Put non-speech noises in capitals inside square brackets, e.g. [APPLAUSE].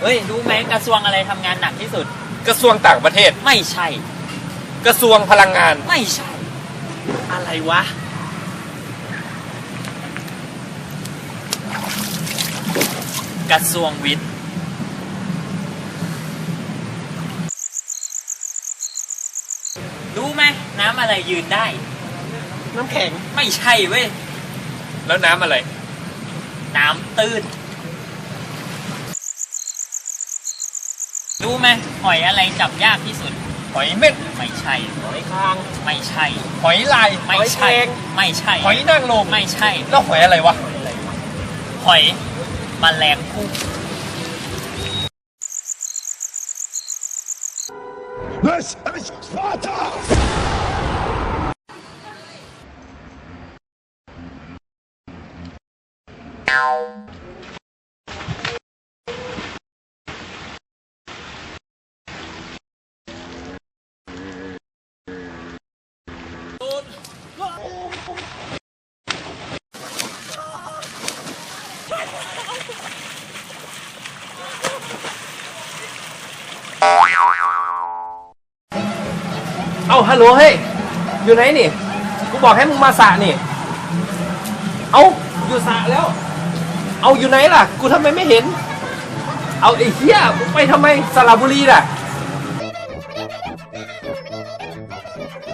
เฮ้ย รู้ไหมกระทรวงอะไรทำงานหนักที่สุด กระทรวงต่างประเทศ ไม่ใช่ กระทรวงพลังงาน ไม่ใช่ อะไรวะ กระทรวงวิทย์ น้ำอะไรยืนได้ น้ำแข็ง ไม่ใช่เว้ย แล้วน้ำอะไร น้ำตื้น รู้ไหมหอยอะไรจับยากที่สุด หอยเม็ด ไม่ใช่ หอยคาง ไม่ใช่ หอยลาย ไม่ใช่ไม่ใช่ หอยนางรมไม่ใช่ แล้วหอยอะไรวะ หอยแมลงภู่ This is Sparta! [LAUGHS] เอาฮัลโหลเฮ้ยอยู่ไหนนี่กูบอกให้มึงมาสระนี่ เอาอยู่สระแล้ว เอาอยู่ไหนล่ะ กูทำไมไม่เห็น เอาไอ้เหี้ยมึงไปทำไมสระบุรีล่ะ